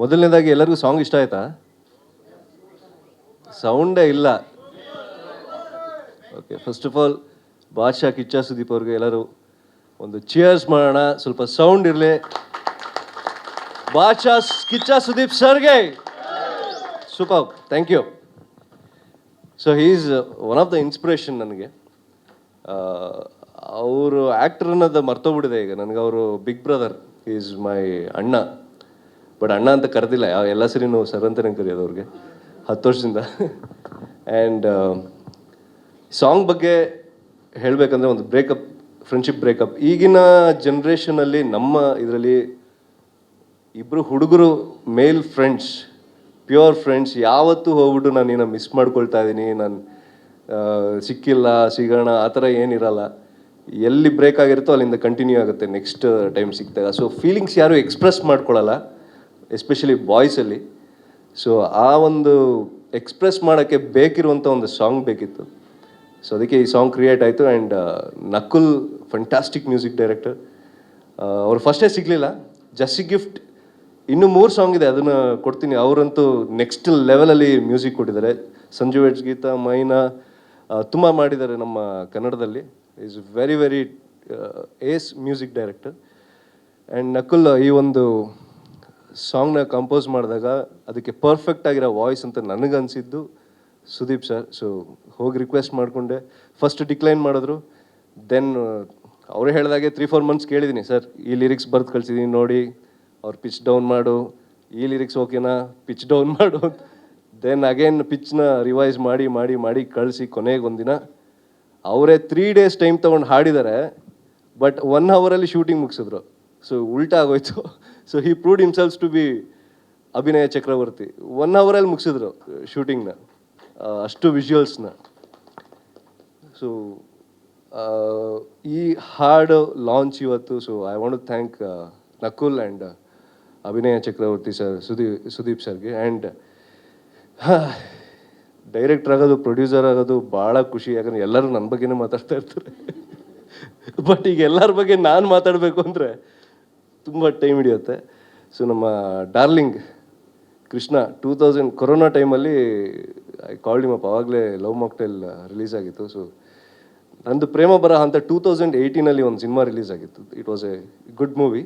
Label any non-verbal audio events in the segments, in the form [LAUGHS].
ಮೊದಲನೇದಾಗಿ ಎಲ್ಲರಿಗೂ ಸಾಂಗ್ ಇಷ್ಟ ಆಯ್ತಾ? ಸೌಂಡೇ ಇಲ್ಲ. Okay first of all Badshah Kichcha Sudeep ಅವ್ರಿಗೆ ಎಲ್ಲರೂ ಒಂದು ಚಿಯರ್ಸ್ ಮಾಡೋಣ. ಸ್ವಲ್ಪ ಸೌಂಡ್ ಇರಲಿ. ಬಾದಶಾ ಕಿಚ್ಚ ಸುದೀಪ್ ಸರ್ಗೆ. Super thank you so is one of the inspiration ನನಗೆ. ಅವರು ಆ್ಯಕ್ಟರ್ ಅನ್ನೋದು ಮರ್ತೋಗ್ಬಿಟ್ಟಿದೆ ಈಗ. ನನಗೆ ಅವರು ಬಿಗ್ ಬ್ರದರ್ ಈಸ್ ಮೈ ಅಣ್ಣ. ಬಟ್ ಅಣ್ಣ ಅಂತ ಕರೆದಿಲ್ಲ ಯಾವ ಎಲ್ಲ ನಾವು ಸರ್ ಅಂತಲೇ ಕರೆಯೋದು ಅವ್ರಿಗೆ. ಹತ್ತು ವರ್ಷದಿಂದ. ಆ್ಯಂಡ್ ಸಾಂಗ್ ಬಗ್ಗೆ ಹೇಳಬೇಕಂದ್ರೆ ಒಂದು ಬ್ರೇಕಪ್ ಫ್ರೆಂಡ್ಶಿಪ್ ಬ್ರೇಕಪ್ ಈಗಿನ ಜನ್ರೇಷನಲ್ಲಿ ನಮ್ಮ ಇದರಲ್ಲಿ ಇಬ್ಬರು ಹುಡುಗರು ಮೇಲ್ ಫ್ರೆಂಡ್ಸ್ ಪ್ಯೂರ್ ಫ್ರೆಂಡ್ಸ್ ಯಾವತ್ತೂ ಹೋಗ್ಬಿಟ್ಟು ನಾನು ಏನೋ ಮಿಸ್ ಮಾಡ್ಕೊಳ್ತಾ ಇದ್ದೀನಿ ನಾನು ಸಿಕ್ಕಿಲ್ಲ, ಸಿಗೋಣ, ಆ ಥರ ಏನಿರಲ್ಲ. ಎಲ್ಲಿ ಬ್ರೇಕ್ ಆಗಿರುತ್ತೋ ಅಲ್ಲಿಂದ ಕಂಟಿನ್ಯೂ ಆಗುತ್ತೆ ನೆಕ್ಸ್ಟ್ ಟೈಮ್ ಸಿಕ್ಕಿದಾಗ. ಸೊ ಫೀಲಿಂಗ್ಸ್ ಯಾರು ಎಕ್ಸ್ಪ್ರೆಸ್ ಮಾಡ್ಕೊಳ್ಳಲ್ಲ ಎಸ್ಪೆಷಲಿ ಬಾಯ್ಸಲ್ಲಿ ಸೊ ಆ ಒಂದು ಎಕ್ಸ್ಪ್ರೆಸ್ ಮಾಡೋಕ್ಕೆ ಬೇಕಿರುವಂಥ ಒಂದು ಸಾಂಗ್ ಬೇಕಿತ್ತು. ಸೊ ಅದಕ್ಕೆ ಈ ಸಾಂಗ್ ಕ್ರಿಯೇಟ್ ಆಯಿತು and Nakul fantastic music director ಅವ್ರು ಫಸ್ಟೇ ಸಿಗಲಿಲ್ಲ. ಜಸ್ಸಿ ಗಿಫ್ಟ್ ಇನ್ನೂ ಮೂರು ಸಾಂಗ್ ಇದೆ, ಅದನ್ನು ಕೊಡ್ತೀನಿ. ಅವರಂತೂ ನೆಕ್ಸ್ಟ್ ಲೆವೆಲಲ್ಲಿ ಮ್ಯೂಸಿಕ್ ಕೊಟ್ಟಿದ್ದಾರೆ. ಸಂಜು ಗೀತಾ, ಮೈನಾ ತುಂಬ ಮಾಡಿದ್ದಾರೆ ನಮ್ಮ ಕನ್ನಡದಲ್ಲಿ. Is very very ace music director and Nakul, ಈ ಒಂದು ಸಾಂಗ್ನ ಕಂಪೋಸ್ ಮಾಡಿದಾಗ ಅದಕ್ಕೆ ಪರ್ಫೆಕ್ಟ್ ಆಗಿರೋ ವಾಯ್ಸ್ ಅಂತ ನನಗನ್ಸಿದ್ದು ಸುದೀಪ್ ಸರ್ ಸೊ ಹೋಗಿ ರಿಕ್ವೆಸ್ಟ್ ಮಾಡಿಕೊಂಡೆ. ಫಸ್ಟ್ ಡಿಕ್ಲೈನ್ ಮಾಡಿದ್ರು. ದೆನ್ ಅವರೇ ಹೇಳಿದಾಗೆ ತ್ರೀ ಫೋರ್ ಮಂತ್ಸ್ ಕೇಳಿದ್ದೀನಿ ಸರ್ ಈ ಲಿರಿಕ್ಸ್ ಬರ್ದು ಕಳ್ಸಿದ್ದೀನಿ ನೋಡಿ. ಅವ್ರು ಪಿಚ್ ಡೌನ್ ಮಾಡು. ಈ ಲಿರಿಕ್ಸ್ ಓಕೆನಾ ಪಿಚ್ ಡೌನ್ ಮಾಡು ದೆನ್ ಅಗೇನ್ ಪಿಚ್ನ ರಿವೈಸ್ ಮಾಡಿ ಮಾಡಿ ಮಾಡಿ ಕಳಿಸಿ ಕೊನೆಗೆ ಒಂದಿನ. ಅವರೇ ತ್ರೀ ಡೇಸ್ ಟೈಮ್ ತೊಗೊಂಡು ಹಾಡಿದ್ದಾರೆ ಬಟ್ ಒನ್ ಅವರಲ್ಲಿ ಶೂಟಿಂಗ್ ಮುಗಿಸಿದ್ರು. ಸೊ ಉಲ್ಟಾ ಆಗೋಯ್ತು so he proved himself to be Abhinaya Chakravarthy one ಅವರಲ್ಲಿ ಮುಗಿಸಿದ್ರು ಶೂಟಿಂಗ್ನ ಅಷ್ಟು ವಿಜುವಲ್ಸ್ನ ಸೊ ಈ ಹಾಡು ಲಾಂಚ್ ಇವತ್ತು so I want thank Nakul and Abhinaya Chakravarthy sir Sudeep Sudeep ಸರ್ಗೆ. ಆ್ಯಂಡ್ ಡೈರೆಕ್ಟರ್ ಆಗೋದು ಪ್ರೊಡ್ಯೂಸರ್ ಆಗೋದು, ಭಾಳ ಖುಷಿ. ಯಾಕಂದ್ರೆ ಎಲ್ಲರೂ ನನ್ನ ಬಗ್ಗೆನೇ ಮಾತಾಡ್ತಾ ಇರ್ತಾರೆ. [LAUGHS] ಬಟ್ ಈಗ ಎಲ್ಲರ ಬಗ್ಗೆ ನಾನು ಮಾತಾಡಬೇಕು ಅಂದರೆ ತುಂಬ ಟೈಮ್ ಹಿಡಿಯುತ್ತೆ. ಸೊ ನಮ್ಮ darling Krishna two thousand corona ಟೈಮಲ್ಲಿ ಐ ಕಾಲ್ಡ್ ಡಿಮಪ್ಪ ಆವಾಗಲೇ ಲವ್ ಮಾಕ್ಟೈಲ್ ರಿಲೀಸ್ ಆಗಿತ್ತು. ಸೊ ನಂದು ಪ್ರೇಮ ಬರಹ ಅಂತ ಟೂ ತೌಸಂಡ್ ಏಯ್ಟೀನಲ್ಲಿ ಒಂದು ಸಿನಿಮಾ ರಿಲೀಸ್ ಆಗಿತ್ತು. It was a good movie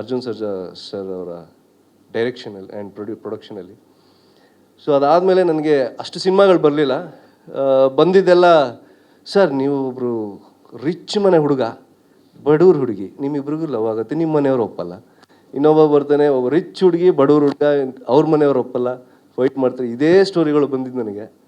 Arjun Sarja sir ಅವರ ಡೈರೆಕ್ಷನಲ್ಲಿ ಆ್ಯಂಡ್ ಪ್ರೊಡ್ಯೂ ಪ್ರೊಡಕ್ಷನಲ್ಲಿ ಸೊ ಅದಾದಮೇಲೆ ನನಗೆ ಅಷ್ಟು ಸಿನಿಮಾಗಳು ಬರಲಿಲ್ಲ. ಬಂದಿದ್ದೆಲ್ಲ ಸರ್ ನೀವು ಒಬ್ಬರು ರಿಚ್ ಮನೆ ಹುಡುಗ. ಬಡವ್ರ ಹುಡುಗಿ, ನಿಮ್ಮಿಬ್ರಿಗೂ ಲವ್ ಆಗುತ್ತೆ ನಿಮ್ಮ ಮನೆಯವ್ರು ಒಪ್ಪಲ್ಲ. ಇನ್ನೊಬ್ಬ ಬರ್ತಾನೆ, ಒಬ್ಬ ರಿಚ್ ಹುಡುಗಿ ಬಡವ್ರ ಹುಡುಗ, ಅವ್ರ ಮನೆಯವ್ರು ಒಪ್ಪಲ್ಲ. ಫೈಟ್ ಮಾಡ್ತಾರೆ. ಇದೇ ಸ್ಟೋರಿಗಳು ಬಂದಿದ್ದು ನನಗೆ.